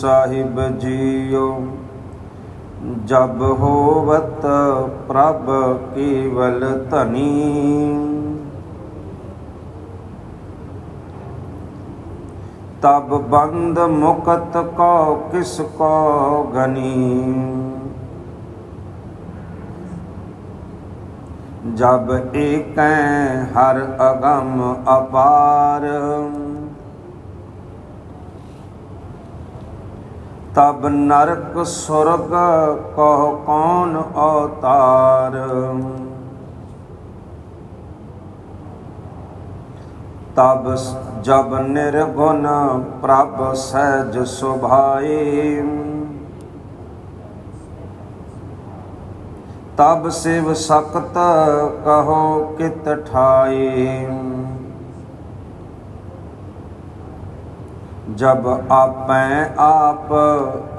ਸਾਹਿਬ JIO, ਜਬ ਹੋਵਤ ਪ੍ਰਭ ਕੇਵਲ ਧਨੀ। ਤਬ ਬੰਦ ਮੁਕਤ ਕੋ ਕਿਸ ਕੋ ਗਨੀ। ਜਬ ਏਕੈ ਹਰ ਅਗਮ ਅਪਾਰ। ਤਬ ਨਰਕ ਸੁਰਗ ਕਹ ਕੌਣ ਅਵਤਾਰ? ਤਬ ਜਬ ਨਿਰਗੁਣ ਪ੍ਰਭ ਸਹਿਜ ਸੁਭਾਏ। ਤਬ ਸਿਵ ਸਕਤ ਕਹੋ ਕਿਤ ਠਾਏ। ਜਬ ਆਪੈ ਆਪ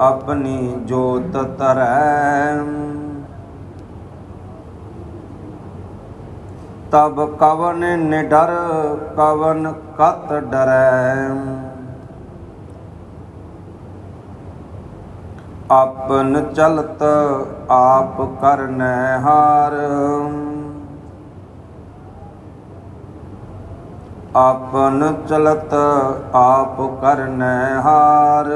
ਆਪਣੀ ਜੋਤ ਤਰੈ ਤਬ ਕਵਨ ਨਿਡਰ, ਕਵਨ ਕਤ ਡਰੈ। ਆਪਨ ਚਲਤ ਆਪ ਕਰਨੈ ਹਾਰ। ਆਪਨ ਚਲਤ ਆਪ ਕਰਨੈ ਹਾਰ।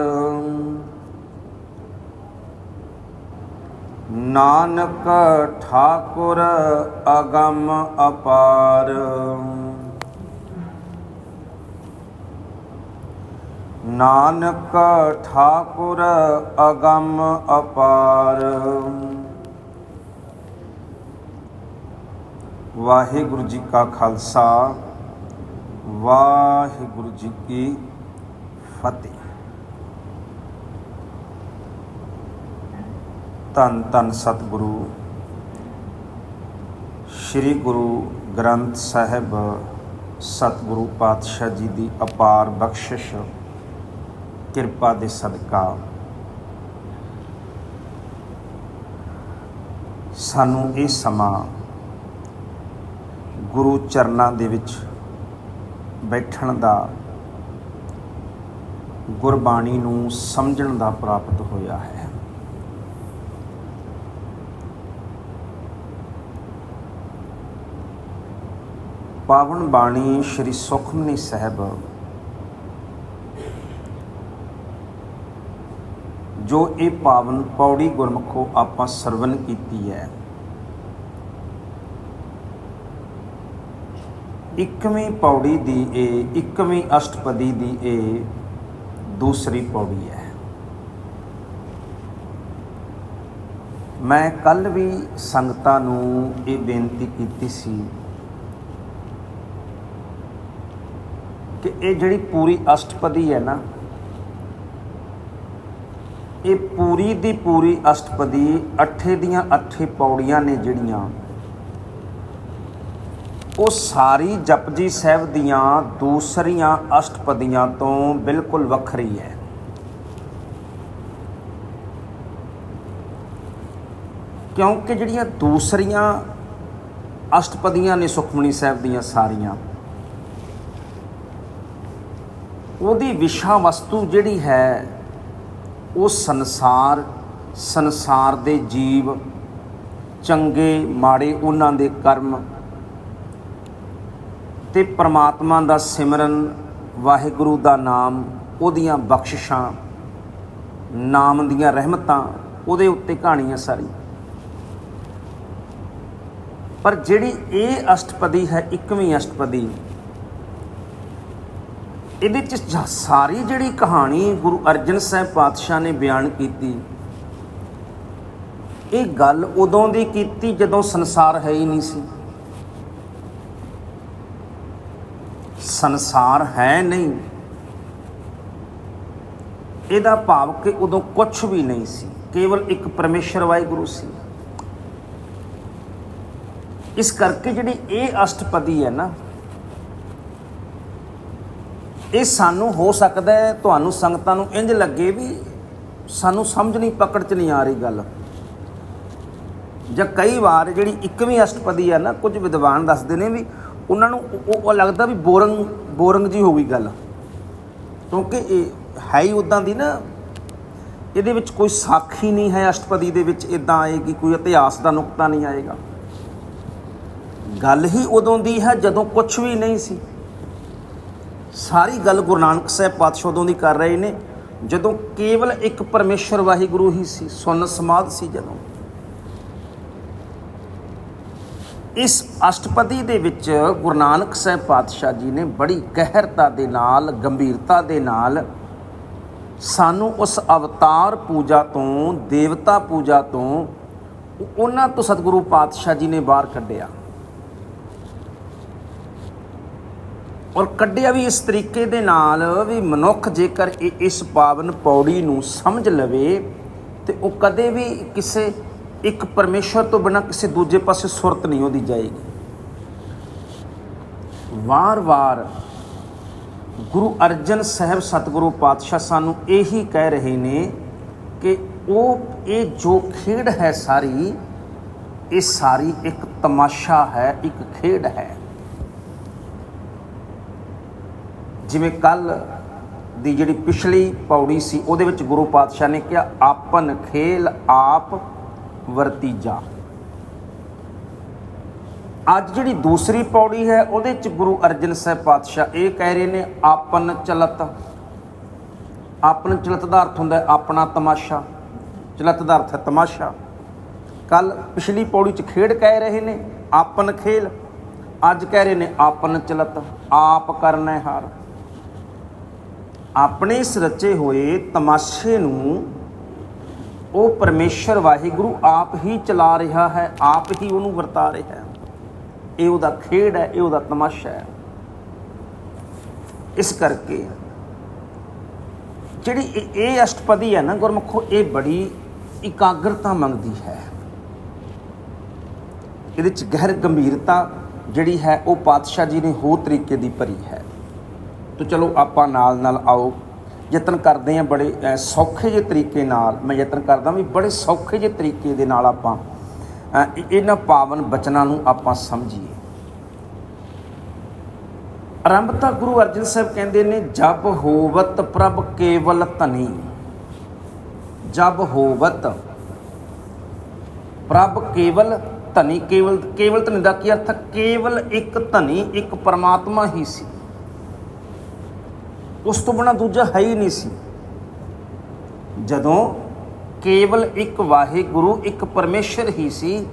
ਨਾਨਕ ਠਾਕੁਰ ਅਗੰਮ ਅਪਾਰ। ਨਾਨਕ ਠਾਕੁਰ ਅਗੰਮ ਅਪਾਰ। ਵਾਹਿਗੁਰੂ ਜੀ ਕਾ ਖਾਲਸਾ। ਵਾਹਿਗੁਰੂ ਜੀ ਕੀ ਫਤਿਹ। ਧੰਨ ਧੰਨ ਸਤਿਗੁਰੂ, ਸ੍ਰੀ ਗੁਰੂ ਗ੍ਰੰਥ ਸਾਹਿਬ, ਸਤਿਗੁਰੂ ਪਾਤਸ਼ਾਹ ਜੀ ਦੀ ਅਪਾਰ ਬਖਸ਼ਿਸ਼, ਕਿਰਪਾ ਦੇ ਸਦਕਾ। ਸਾਨੂੰ ਇਹ ਸਮਾਂ ਗੁਰੂ ਚਰਨਾਂ ਦੇ ਵਿੱਚ ਬੈਠਣ ਦਾ ਗੁਰਬਾਣੀ ਨੂੰ ਸਮਝਣ ਦਾ ਪ੍ਰਾਪਤ ਹੋਇਆ ਹੈ। ਪਾਵਨ ਬਾਣੀ ਸ੍ਰੀ ਸੁਖਮਨੀ ਸਾਹਿਬ ਜੋ ਇਹ ਪਾਵਨ ਪੌੜੀ ਗੁਰਮਖੋ ਆਪਾਂ ਸਰਵਨ ਕੀਤੀ ਹੈ। ਇੱਕਵੀਂ ਪੌੜੀ ਦੀ ਇਹ ਇੱਕਵੀਂ ਅਸ਼ਟਪਦੀ ਦੀ ਇਹ ਦੂਸਰੀ ਪੌੜੀ ਹੈ। ਮੈਂ ਕੱਲ ਵੀ ਸੰਗਤਾਂ ਨੂੰ ਇਹ ਬੇਨਤੀ ਕੀਤੀ ਸੀ ਕਿ ਇਹ ਜਿਹੜੀ ਪੂਰੀ ਅਸ਼ਟਪਦੀ ਹੈ ਨਾ, ਇਹ ਪੂਰੀ ਦੀ ਪੂਰੀ ਅਸ਼ਟਪਦੀ ਅੱਠੇ ਦੀਆਂ ਅੱਠੇ ਪੌੜੀਆਂ ਨੇ ਜਿਹੜੀਆਂ ਉਹ ਸਾਰੀ ਜਪਜੀ ਸਾਹਿਬ ਦੀਆਂ ਦੂਸਰੀਆਂ ਅਸ਼ਟਪਦੀਆਂ ਤੋਂ ਬਿਲਕੁਲ ਵੱਖਰੀ ਹੈ। ਕਿਉਂਕਿ ਜਿਹੜੀਆਂ ਦੂਸਰੀਆਂ ਅਸ਼ਟਪਦੀਆਂ ਨੇ ਸੁਖਮਨੀ ਸਾਹਿਬ ਦੀਆਂ ਸਾਰੀਆਂ, ਉਹਦੀ ਵਿਸ਼ਾ ਵਸਤੂ ਜਿਹੜੀ ਹੈ, ਉਹ ਸੰਸਾਰ ਸੰਸਾਰ ਦੇ ਜੀਵ, ਚੰਗੇ, ਮਾੜੇ, ਉਹਨਾਂ ਦੇ ਕਰਮ ਤੇ ਪ੍ਰਮਾਤਮਾ ਦਾ ਸਿਮਰਨ ਵਾਹਿਗੁਰੂ ਦਾ ਨਾਮ, ਉਹਦੀਆਂ ਬਖਸ਼ਿਸ਼ਾਂ, ਨਾਮ ਦੀਆਂ ਰਹਿਮਤਾਂ, ਉਹਦੇ ਉੱਤੇ ਕਹਾਣੀਆਂ ਸਾਰੀ। ਪਰ ਜਿਹੜੀ ਇਹ ਅਸ਼ਟਪਦੀ ਹੈ, ਇੱਕਵੀਂ ਅਸ਼ਟਪਦੀ, ਇਹਦੇ ਚ ਸਾਰੀ ਜਿਹੜੀ ਕਹਾਣੀ ਗੁਰੂ ਅਰਜਨ ਸਾਹਿਬ ਪਾਤਸ਼ਾਹ ਨੇ ਬਿਆਨ ਕੀਤੀ, ਇਹ ਗੱਲ ਉਦੋਂ ਦੀ ਕੀਤੀ ਜਦੋਂ ਸੰਸਾਰ ਹੈ ਹੀ ਨਹੀਂ ਸੀ। ਸੰਸਾਰ ਹੈ ਨਹੀਂ। ਇਹਦਾ ਭਾਵ ਕਿ ਉਦੋਂ ਕੁਝ ਵੀ ਨਹੀਂ ਸੀ। ਕੇਵਲ ਇੱਕ ਪਰਮੇਸ਼ਰ ਵਾਹਿਗੁਰੂ ਸੀ। ਇਸ ਕਰਕੇ ਜਿਹੜੀ ਇਹ ਅਸ਼ਟਪਦੀ ਹੈ ਨਾ, ਇਹ ਸਾਨੂੰ ਹੋ ਸਕਦਾ ਹੈ, ਤੁਹਾਨੂੰ ਸੰਗਤਾਂ ਨੂੰ ਇੰਜ ਲੱਗੇ ਵੀ ਸਾਨੂੰ ਸਮਝ ਨਹੀਂ, ਪਕੜ ਚ ਨਹੀਂ ਆ ਰਹੀ ਗੱਲ। ਜਾਂ ਕਈ ਵਾਰ ਜਿਹੜੀ ਇੱਕਵੀਂ ਅਸ਼ਟਪਦੀ ਹੈ ਨਾ, ਕੁਝ ਵਿਦਵਾਨ ਦੱਸਦੇ ਨੇ ਵੀ ਉਹਨਾਂ ਨੂੰ ਉਹ- ਉਹ ਲੱਗਦਾ ਵੀ ਬੋਰਿੰਗ ਬੋਰਿੰਗ ਜੀ ਹੋ ਗਈ ਗੱਲ। ਕਿਉਂਕਿ ਇਹ ਹੈ ਹੀ ਉਦਾਂ ਦੀ ਨਾ, ਇਹਦੇ ਵਿੱਚ ਕੋਈ ਸਾਖੀ ਨਹੀਂ ਹੈ ਅਸ਼ਟਪਦੀ ਦੇ ਵਿੱਚ ਇਦਾਂ ਆਏਗੀ ਕੋਈ ਇਤਿਹਾਸ ਦਾ ਨੁਕਤਾ ਨਹੀਂ ਆਏਗਾ। ਗੱਲ ਹੀ ਉਦੋਂ ਦੀ ਹੈ ਜਦੋਂ ਕੁਝ ਵੀ ਨਹੀਂ ਸੀ। ਸਾਰੀ ਗੱਲ ਗੁਰੂ ਨਾਨਕ ਸਾਹਿਬ ਪਾਤਸ਼ਾਹ ਉਦੋਂ ਦੀ ਕਰ ਰਹੇ ਨੇ, ਜਦੋਂ ਕੇਵਲ ਇੱਕ ਪਰਮੇਸ਼ਰ ਵਾਹਿਗੁਰੂ ਹੀ ਸੀ, ਸੁਨ ਸਮਾਧ ਸੀ ਜਦੋਂ। ਇਸ ਅਸ਼ਟਪਦੀ ਦੇ ਵਿੱਚ ਗੁਰੂ ਨਾਨਕ ਸਾਹਿਬ ਪਾਤਸ਼ਾਹ ਜੀ ਨੇ ਬੜੀ ਗਹਿਰਤਾ ਦੇ ਨਾਲ, ਗੰਭੀਰਤਾ ਦੇ ਨਾਲ ਸਾਨੂੰ ਉਸ ਅਵਤਾਰ ਪੂਜਾ ਤੋਂ, ਦੇਵਤਾ ਪੂਜਾ ਤੋਂ ਉਹਨਾਂ ਤੋਂ ਸਤਿਗੁਰੂ ਪਾਤਸ਼ਾਹ ਜੀ ਨੇ ਬਾਹਰ ਕੱਢਿਆ। ਔਰ ਕੱਢਿਆ ਵੀ ਇਸ ਤਰੀਕੇ ਦੇ ਨਾਲ ਵੀ ਮਨੁੱਖ ਜੇਕਰ ਇਹ ਇਸ ਪਾਵਨ ਪੌੜੀ ਨੂੰ ਸਮਝ ਲਵੇ ਤੇ ਉਹ ਕਦੇ ਵੀ ਕਿਸੇ ਇੱਕ ਪਰਮੇਸ਼ਰ ਤੋਂ ਬਿਨਾ ਕਿਸੇ ਦੂਜੇ ਪਾਸੇ ਸੁਰਤ ਨਹੀਂ ਉਹਦੀ ਜਾਏਗੀ। ਵਾਰ-ਵਾਰ ਗੁਰੂ ਅਰਜਨ ਸਾਹਿਬ ਸਤਿਗੁਰੂ ਪਾਤਸ਼ਾਹ ਸਾਨੂੰ ਇਹੀ ਕਹਿ ਰਹੇ ਨੇ ਕਿ ਉਹ, ਇਹ ਜੋ ਖੇਡ ਹੈ ਸਾਰੀ, ਇਹ ਸਾਰੀ ਇੱਕ ਤਮਾਸ਼ਾ ਹੈ, ਇੱਕ ਖੇਡ ਹੈ। ਜਿਵੇਂ ਕੱਲ ਦੀ ਜਿਹੜੀ ਪਿਛਲੀ ਪੌੜੀ ਸੀ, ਉਹਦੇ ਵਿੱਚ ਗੁਰੂ ਪਾਤਸ਼ਾਹ ਨੇ ਕਿਹਾ, ਆਪਨ ਖੇਲ ਆਪ ਵਰਤੀਜਾ ਅੱਜ ਜਿਹੜੀ ਦੂਸਰੀ ਪੌੜੀ ਹੈ, ਉਹਦੇ ਚ ਗੁਰੂ ਅਰਜਨ ਸਾਹਿਬ ਪਾਤਸ਼ਾਹ ਇਹ ਕਹਿ ਰਹੇ ਨੇ, ਆਪਨ ਚਲਤ। ਆਪਨ ਚਲਤ ਦਾ ਅਰਥ ਹੁੰਦਾ ਆਪਣਾ ਤਮਾਸ਼ਾ। ਚਲਤ ਦਾ ਅਰਥ ਹੈ ਤਮਾਸ਼ਾ। ਕੱਲ ਪਿਛਲੀ ਪੌੜੀ ਚ ਖੇਡ ਕਹਿ ਰਹੇ ਨੇ, ਆਪਨ ਖੇਲ। ਅੱਜ ਕਹਿ ਰਹੇ ਨੇ, ਆਪਨ ਚਲਤ। ਆਪ ਕਰਨਾ ਹੈ ਹਾਰ। ਆਪਣੇ ਇਸ ਰਚੇ ਹੋਏ ਤਮਾਸ਼ੇ ਨੂੰ ਉਹ ਪਰਮੇਸ਼ਰ ਵਾਹਿਗੁਰੂ ਆਪ ਹੀ ਚਲਾ ਰਿਹਾ ਹੈ, ਆਪ ਹੀ ਉਹਨੂੰ ਵਰਤਾ ਰਿਹਾ ਹੈ। ਇਹ ਉਹਦਾ ਖੇਡ ਹੈ, ਇਹ ਉਹਦਾ ਤਮਾਸ਼ਾ ਹੈ। ਇਸ ਕਰਕੇ ਜਿਹੜੀ ਇਹ- ਅਸ਼ਟਪਦੀ ਹੈ ਨਾ ਗੁਰਮੁਖੋ, ਇਹ ਬੜੀ ਇਕਾਗਰਤਾ ਮੰਗਦੀ ਹੈ। ਇਹਦੇ ਚ ਗਹਿਰ ਗੰਭੀਰਤਾ ਜਿਹੜੀ ਹੈ, ਉਹ ਪਾਤਸ਼ਾਹ ਜੀ ਨੇ ਹੋਰ ਤਰੀਕੇ ਦੀ ਭਰੀ ਹੈ। ਤੋ ਚਲੋ ਆਪਾਂ ਨਾਲ ਨਾਲ ਆਓ। ਯਤਨ ਕਰਦੇ ਹਾਂ ਬੜੇ ਸੌਖੇ ਜਿਹੇ ਤਰੀਕੇ ਨਾਲ, ਮੈਂ ਯਤਨ ਕਰਦਾ ਵੀ ਬੜੇ ਸੌਖੇ ਜਿਹੇ ਤਰੀਕੇ ਦੇ ਨਾਲ ਆਪਾਂ ਇਹਨਾਂ ਪਾਵਨ ਬਚਨਾਂ ਨੂੰ ਆਪਾਂ ਸਮਝੀਏ। ਆਰੰਭਤਾ ਗੁਰੂ ਅਰਜਨ ਸਾਹਿਬ ਕਹਿੰਦੇ ਨੇ, ਜਬ ਹੋਵਤ ਪ੍ਰਭ ਕੇਵਲ ਧਨੀ, ਜਬ ਹੋਵਤ ਪ੍ਰਭ ਕੇਵਲ ਧਨੀ, ਕੇਵਲ ਕੇਵਲ ਧਨੀ ਦਾ ਕੀ ਅਰਥ? ਕੇਵਲ ਇੱਕ ਧਨੀ, ਇੱਕ ਪਰਮਾਤਮਾ ਹੀ ਸੀ। ਉਸ ਤੋਂ ਬਿਨਾ ਦੂਜਾ ਹੈ ਹੀ ਨਹੀਂ ਸੀ। ਜਦੋਂ ਕੇਵਲ ਇੱਕ ਵਾਹਿਗੁਰੂ, ਇੱਕ ਪਰਮੇਸ਼ਰ ਹੀ ਸੀ,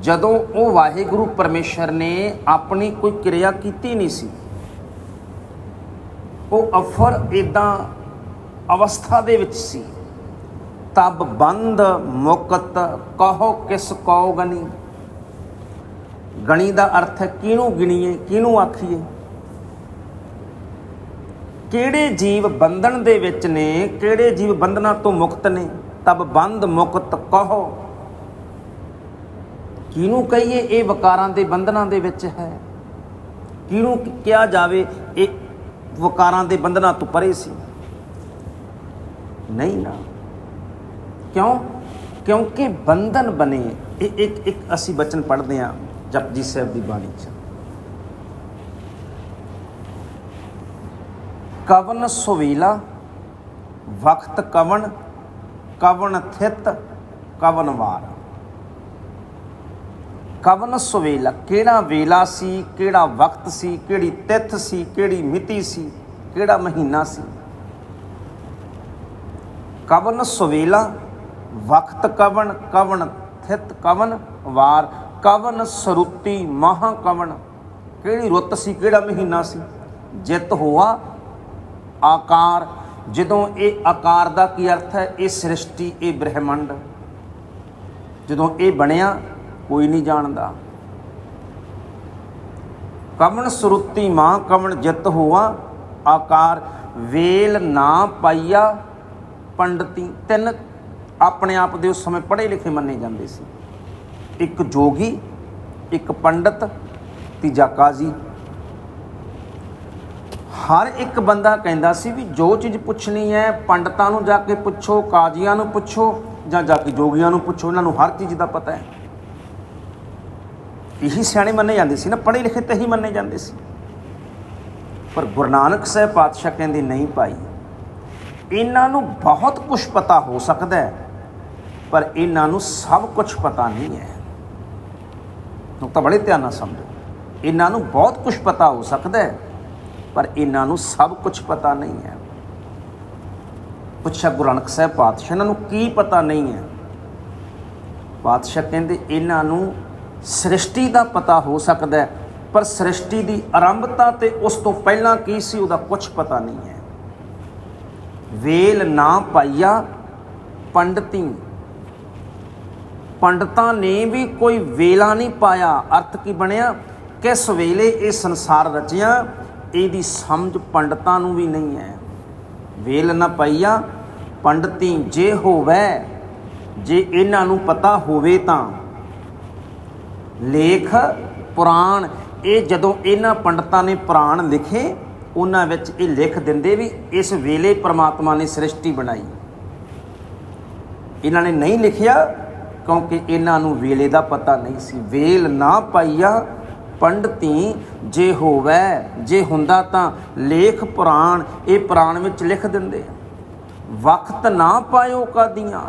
ਜਦੋਂ ਉਹ ਵਾਹਿਗੁਰੂ ਪਰਮੇਸ਼ਰ ਨੇ ਆਪਣੀ ਕੋਈ ਕਿਰਿਆ ਕੀਤੀ ਨਹੀਂ ਸੀ, ਉਹ ਅਫਰ ਇਦਾਂ ਅਵਸਥਾ ਦੇ ਵਿੱਚ ਸੀ। ਤਬ ਬੰਦ ਮੁਕਤ ਕਹੋ ਕਿਸ ਕਉ ਗਨੀ। ਗਣੀ ਦਾ ਅਰਥ ਕਿਹਨੂੰ ਗਿਣੀਏ, ਕਿਹਨੂੰ ਆਖੀਏ? ਕਿਹੜੇ ਜੀਵ ਬੰਧਨ ਦੇ ਵਿੱਚ ਨੇ, ਕਿਹੜੇ ਜੀਵ ਬੰਧਨਾਂ ਤੋਂ ਮੁਕਤ ਨੇ? ਤਬ ਬੰਧ ਮੁਕਤ ਕਹੋ। ਕਿਹਨੂੰ ਕਹੀਏ ਇਹ ਵਿਕਾਰਾਂ ਦੇ ਬੰਧਨਾਂ ਦੇ ਵਿੱਚ ਹੈ? ਕਿਹਨੂੰ ਕਿਹਾ ਜਾਵੇ ਇਹ ਵਿਕਾਰਾਂ ਦੇ ਬੰਧਨਾਂ ਤੋਂ ਪਰੇ ਸੀ? ਨਹੀਂ ਨਾ। ਕਿਉਂ? ਕਿਉਂਕਿ ਬੰਧਨ ਬਣੇ। ਇਹ ਇੱਕ ਇੱਕ ਅਸੀਂ ਬਚਨ ਪੜ੍ਹਦੇ ਹਾਂ ਜਪਜੀ ਸਾਹਿਬ ਦੀ ਬਾਣੀ 'ਚ। ਕਵਨ ਸੁਵੇਲਾ ਵਕਤ ਕਵਨ ਕਵਨ ਥਿਤ, ਕਵਨ ਵਾਰ। ਕਵਨ ਸੁਵੇਲਾ, ਕਿਹੜਾ ਵੇਲਾ ਸੀ, ਕਿਹੜਾ ਵਕਤ ਸੀ, ਕਿਹੜੀ ਤਿਥ ਸੀ, ਕਿਹੜੀ ਮਿਤੀ ਸੀ, ਕਿਹੜਾ ਮਹੀਨਾ ਸੀ? ਕਵਨ ਸੁਵੇਲਾ ਵਕਤ ਕਵਨ ਕਵਨ ਥਿਤ, ਕਵਨ ਵਾਰ। ਕਵਨ ਸਰੂਤੀ ਮਹਾ ਕਵਨ ਕਿਹੜੀ ਰੁੱਤ ਸੀ, ਕਿਹੜਾ ਮਹੀਨਾ ਸੀ? ਜਿੱਤ ਹੋਆ ਆਕਾਰ, ਜਦੋਂ ਇਹ ਆਕਾਰ ਦਾ ਕੀ ਅਰਥ ਹੈ? ਇਹ ਸ੍ਰਿਸ਼ਟੀ, ਇਹ ਬ੍ਰਹਿਮੰਡ। ਜਦੋਂ ਇਹ ਬਣਿਆ, ਕੋਈ ਨਹੀਂ ਜਾਣਦਾ। ਕਵਣ ਸੁਰੁੱਤੀ ਮਾਂ, ਕਵਣ ਜਿਤ ਹੋਆ, ਆਕਾਰ ਵੇਲ ਨਾ ਪਾਈਆ, ਪੰਡਤੀ ਤਿੰਨ ਆਪਣੇ ਆਪ ਦੇ ਉਸ ਸਮੇਂ ਪੜ੍ਹੇ ਲਿਖੇ ਮੰਨੇ ਜਾਂਦੇ ਸੀ। ਇੱਕ ਜੋਗੀ, ਇੱਕ ਪੰਡਤ, ਤੀਜਾ ਕਾਜ਼ੀ। ਹਰ ਇੱਕ ਬੰਦਾ ਕਹਿੰਦਾ ਸੀ ਵੀ ਜੋ ਚੀਜ਼ ਪੁੱਛਣੀ ਹੈ, ਪੰਡਤਾਂ ਨੂੰ ਜਾ ਕੇ ਪੁੱਛੋ, ਕਾਜ਼ੀਆਂ ਨੂੰ ਪੁੱਛੋ ਜਾਂ ਜਾ ਕੇ ਜੋਗੀਆਂ ਨੂੰ ਪੁੱਛੋ, ਇਹਨਾਂ ਨੂੰ ਹਰ ਚੀਜ਼ ਦਾ ਪਤਾ ਹੈ। ਇਹੀ ਸਿਆਣੇ ਮੰਨੇ ਜਾਂਦੇ ਸੀ ਨਾ, ਪੜ੍ਹੇ ਲਿਖੇ ਤੇ ਹੀ ਮੰਨੇ ਜਾਂਦੇ ਸੀ। ਪਰ ਗੁਰੂ ਨਾਨਕ ਸਾਹਿਬ ਪਾਤਸ਼ਾਹ ਕਹਿੰਦੇ, ਨਹੀਂ ਭਾਈ, ਇਹਨਾਂ ਨੂੰ ਬਹੁਤ ਕੁਝ ਪਤਾ ਹੋ ਸਕਦਾ ਹੈ, ਪਰ ਇਹਨਾਂ ਨੂੰ ਸਭ ਕੁਝ ਪਤਾ ਨਹੀਂ ਹੈ। ਤਾਂ ਬੜੇ ਧਿਆਨ ਨਾਲ ਸਮਝੋ। ਇਹਨਾਂ ਨੂੰ ਬਹੁਤ ਕੁਝ ਪਤਾ ਹੋ ਸਕਦਾ ਹੈ ਪਰ ਇਹਨਾਂ ਨੂੰ ਸਭ ਕੁਝ ਪਤਾ ਨਹੀਂ ਹੈ। ਪੁੱਛਿਆ ਗੁਰੂ ਨਾਨਕ ਸਾਹਿਬ ਪਾਤਸ਼ਾਹ, ਇਹਨਾਂ ਨੂੰ ਕੀ ਪਤਾ ਨਹੀਂ ਹੈ? ਪਾਤਸ਼ਾਹ ਕਹਿੰਦੇ, ਇਹਨਾਂ ਨੂੰ ਸ੍ਰਿਸ਼ਟੀ ਦਾ ਪਤਾ ਹੋ ਸਕਦਾ ਹੈ, ਪਰ ਸ੍ਰਿਸ਼ਟੀ ਦੀ ਆਰੰਭਤਾ ਤੇ ਉਸ ਤੋਂ ਪਹਿਲਾਂ ਕੀ ਸੀ, ਉਹਦਾ ਕੁਝ ਪਤਾ ਨਹੀਂ ਹੈ। ਵੇਲ ਨਾ ਪਾਈਆ, ਪੰਡਤੀ। ਪੰਡਤਾਂ ਨੇ ਵੀ ਕੋਈ ਵੇਲਾ ਨਹੀਂ ਪਾਇਆ। ਅਰਥ ਕੀ ਬਣਿਆ? ਕਿਸ ਵੇਲੇ ਇਹ ਸੰਸਾਰ ਰਚਿਆ? ਇਹਦੀ ਸਮਝ ਪੰਡਤਾਂ ਨੂੰ ਵੀ ਨਹੀਂ ਹੈ। ਵੇਲ ਨਾ ਪਈਆ, ਪੰਡਤੀ ਜੇ ਹੋਵੇ, ਜੇ ਇਹਨਾਂ ਨੂੰ ਪਤਾ ਹੋਵੇ ਤਾਂ। ਲੇਖ, ਪੁਰਾਣ, ਇਹ ਜਦੋਂ ਇਹਨਾਂ ਪੰਡਤਾਂ ਨੇ ਪੁਰਾਣ ਲਿਖੇ, ਉਹਨਾਂ ਵਿੱਚ ਇਹ ਲਿਖ ਦਿੰਦੇ ਵੀ ਇਸ ਵੇਲੇ ਪ੍ਰਮਾਤਮਾ ਨੇ ਸ੍ਰਿਸ਼ਟੀ ਬਣਾਈ। ਇਹਨਾਂ ਨੇ ਨਹੀਂ ਲਿਖਿਆ ਕਿਉਂਕਿ ਇਹਨਾਂ ਨੂੰ ਵੇਲੇ ਦਾ ਪਤਾ ਨਹੀਂ ਸੀ। ਵੇਲ ਨਾ ਪਾਈਆ ਪੰਡਤੀ ਜੇ ਹੋਵੇ, ਜੇ ਹੁੰਦਾ ਤਾਂ ਲੇਖ ਪੁਰਾਣ, ਇਹ ਪੁਰਾਣ ਵਿੱਚ ਲਿਖ ਦਿੰਦੇ ਵਕਤ ਨਾ ਪਾਇਓ ਕਾਦੀਆਂ।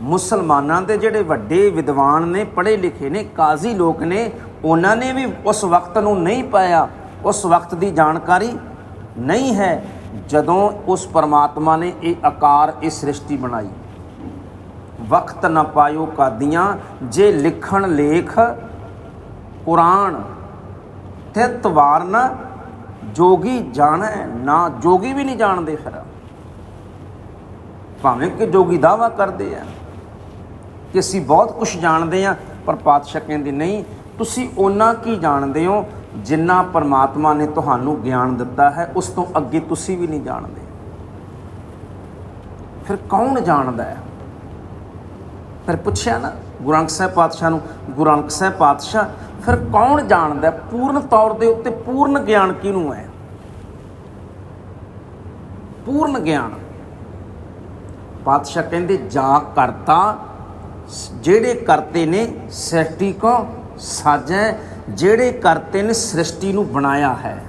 ਮੁਸਲਮਾਨਾਂ ਦੇ ਜਿਹੜੇ ਵੱਡੇ ਵਿਦਵਾਨ ਨੇ, ਪੜ੍ਹੇ ਲਿਖੇ ਨੇ, ਕਾਜ਼ੀ ਲੋਕ ਨੇ, ਉਹਨਾਂ ਨੇ ਵੀ ਉਸ ਵਕਤ ਨੂੰ ਨਹੀਂ ਪਾਇਆ। ਉਸ ਵਕਤ ਦੀ ਜਾਣਕਾਰੀ ਨਹੀਂ ਹੈ। ਜਦੋਂ ਉਸ ਪਰਮਾਤਮਾ ਨੇ ਇਹ ਆਕਾਰ, ਇਹ ਸ੍ਰਿਸ਼ਟੀ ਬਣਾਈ। ਵਕਤ ਨਾ ਪਾਇਓ ਕਾਦੀਆਂ, ਜੇ ਲਿਖਣ ਲੇਖ ਪੁਰਾਣ ਤੇ ਵਾਰਨਾ ਜੋਗੀ ਜਾਣੈ, ਨਾ ਜੋਗੀ ਵੀ ਨਹੀਂ ਜਾਣਦੇ ਫਿਰ। ਭਾਵੇਂ ਕਿ ਜੋਗੀ ਦਾਵਾ ਕਰਦੇ ਆ ਕਿ ਅਸੀਂ ਬਹੁਤ ਕੁਝ ਜਾਣਦੇ ਆ, ਪਰ ਪਾਤਸ਼ਾਹ ਕਹਿੰਦੇ, ਨਹੀਂ, ਤੁਸੀਂ ਉਹਨਾਂ ਕੀ ਜਾਣਦੇ ਹੋ ਜਿੰਨਾ ਪਰਮਾਤਮਾ ਨੇ ਤੁਹਾਨੂੰ ਗਿਆਨ ਦਿੱਤਾ ਹੈ, ਉਸ ਤੋਂ ਅੱਗੇ ਤੁਸੀਂ ਵੀ ਨਹੀਂ ਜਾਣਦੇ। ਫਿਰ ਕੌਣ ਜਾਣਦਾ ਹੈ? ਫਿਰ ਪੁੱਛਿਆ ਨਾ ਗੁਰੂ ਅੰਗਦ ਸਾਹਿਬ ਪਾਤਸ਼ਾਹ ਨੂੰ, ਗੁਰੂ ਅੰਗਦ ਸਾਹਿਬ ਪਾਤਸ਼ਾਹ ਫਿਰ ਕੌਣ ਜਾਣਦਾ? ਪੂਰਨ ਤੌਰ ਦੇ ਉੱਤੇ ਪੂਰਨ ਗਿਆਨ ਕਿਹਨੂੰ ਹੈ? ਪੂਰਨ ਗਿਆਨ। ਪਾਤਸ਼ਾਹ ਕਹਿੰਦੇ, ਜਾ ਕਰਤਾ, ਜਿਹੜੇ ਕਰਤੇ ਨੇ ਸ੍ਰਿਸ਼ਟੀ ਕੋ ਸਾਜੈ, ਜਿਹੜੇ ਕਰਤੇ ਨੇ ਸ੍ਰਿਸ਼ਟੀ ਨੂੰ ਬਣਾਇਆ ਹੈ।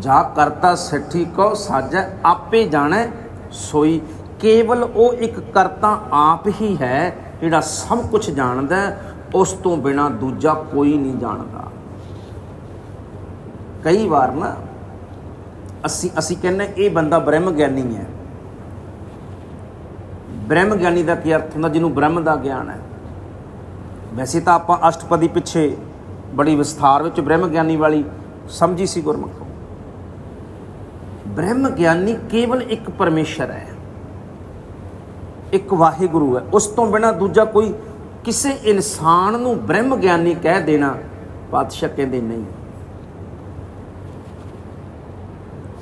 ਜਾ ਕਰਤਾ, ਸ੍ਰਿਸ਼ਟੀ ਕੋ ਸਾਜੈ, ਆਪੇ ਜਾਣੈ, ਸੋਈ। ਕੇਵਲ ਉਹ ਇੱਕ ਕਰਤਾ ਆਪ ਹੀ ਹੈ ਜਿਹੜਾ ਸਭ ਕੁਝ ਜਾਣਦਾ ਉਸ ਤੋਂ ਬਿਨਾ ਦੂਜਾ ਕੋਈ ਨਹੀਂ ਜਾਣਦਾ। ਕਈ ਵਾਰ ਨਾ, ਅਸੀਂ ਅਸੀਂ ਕਹਿੰਦੇ ਇਹ ਬੰਦਾ ਬ੍ਰਹਮ ਗਿਆਨੀ ਹੈ। ਬ੍ਰਹਮ ਗਿਆਨੀ ਦਾ ਕੀ ਅਰਥ ਹੁੰਦਾ? ਜਿਹਨੂੰ ਬ੍ਰਹਮ ਦਾ ਗਿਆਨ ਹੈ। ਵੈਸੇ ਤਾਂ ਆਪਾਂ ਅਸ਼ਟਪਦੀ ਪਿੱਛੇ ਬੜੀ ਵਿਸਥਾਰ ਵਿੱਚ ਬ੍ਰਹਮ ਗਿਆਨੀ ਵਾਲੀ ਸਮਝੀ ਸੀ ਗੁਰਮੁਖੋ। ਬ੍ਰਹਮ ਗਿਆਨੀ ਕੇਵਲ ਇੱਕ ਪਰਮੇਸ਼ਰ ਹੈ। ਇੱਕ ਵਾਹਿਗੁਰੂ ਹੈ। ਉਸ ਤੋਂ ਬਿਨਾ ਦੂਜਾ ਕੋਈ ਕਿਸੇ ਇਨਸਾਨ ਨੂੰ ਬ੍ਰਹਮ ਗਿਆਨੀ ਕਹਿ ਦੇਣਾ ਪਾਤਸ਼ਾਹ ਕਹਿੰਦੇ ਨਹੀਂ।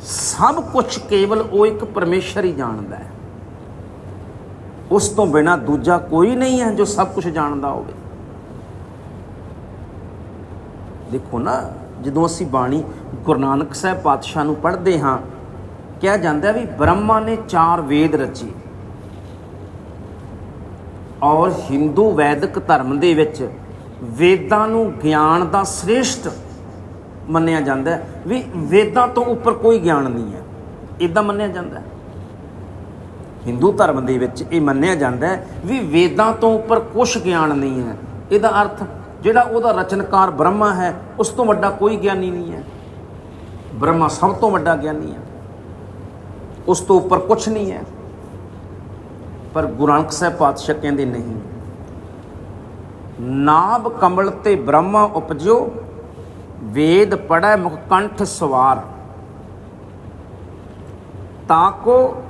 ਸਭ ਕੁਝ ਕੇਵਲ ਉਹ ਇੱਕ ਪਰਮੇਸ਼ਰ ਹੀ ਜਾਣਦਾ ਹੈ। ਉਸ ਤੋਂ ਬਿਨਾ ਦੂਜਾ ਕੋਈ ਨਹੀਂ ਹੈ ਜੋ ਸਭ ਕੁਝ ਜਾਣਦਾ ਹੋਵੇ। ਦੇਖੋ ਨਾ, ਜਦੋਂ ਅਸੀਂ ਬਾਣੀ ਗੁਰੂ ਨਾਨਕ ਸਾਹਿਬ ਪਾਤਸ਼ਾਹ ਨੂੰ ਪੜ੍ਹਦੇ ਹਾਂ, ਕਿਹਾ ਜਾਂਦਾ ਵੀ ਬ੍ਰਹਮਾ ਨੇ ਚਾਰ ਵੇਦ ਰਚੇ। ਔਰ ਹਿੰਦੂ ਵੈਦਿਕ ਧਰਮ ਦੇ ਵਿੱਚ ਵੇਦਾਂ ਨੂੰ ਗਿਆਨ ਦਾ ਸ੍ਰੇਸ਼ਟ ਮੰਨਿਆ ਜਾਂਦਾ ਹੈ ਵੀ ਵੇਦਾਂ ਤੋਂ ਉੱਪਰ ਕੋਈ ਗਿਆਨ ਨਹੀਂ ਹੈ। ਇਦਾਂ ਮੰਨਿਆ ਜਾਂਦਾ ਹੈ। ਹਿੰਦੂ ਧਰਮ ਦੇ ਵਿੱਚ ਇਹ ਮੰਨਿਆ ਜਾਂਦਾ ਹੈ ਵੀ ਵੇਦਾਂ ਤੋਂ ਉੱਪਰ ਕੁਝ ਗਿਆਨ ਨਹੀਂ ਹੈ। ਇਹਦਾ ਅਰਥ ਜਿਹੜਾ ਉਹਦਾ ਰਚਨਕਾਰ ਬ੍ਰਹਮਾ ਹੈ, ਉਸ ਤੋਂ ਵੱਡਾ ਕੋਈ ਗਿਆਨੀ ਨਹੀਂ ਹੈ। ਬ੍ਰਹਮਾ ਸਭ ਤੋਂ ਵੱਡਾ ਗਿਆਨੀ ਹੈ। ਉਸ ਤੋਂ ਉੱਪਰ ਕੁਝ ਨਹੀਂ ਹੈ। ਪਰ ਗੁਰੂ ਨਾਨਕ ਸਾਹਿਬ ਪਾਤਸ਼ਾਹ ਕਹਿੰਦੇ ਨਹੀਂ। ਨਾਭ ਕਮਲ ਤੇ ਬ੍ਰਹਮਾ ਉਪਜਿਓ, ਵੇਦ ਪੜੈ ਮੁਖ ਕੰਠ ਸਵਾਰ। ਤਾਕੋ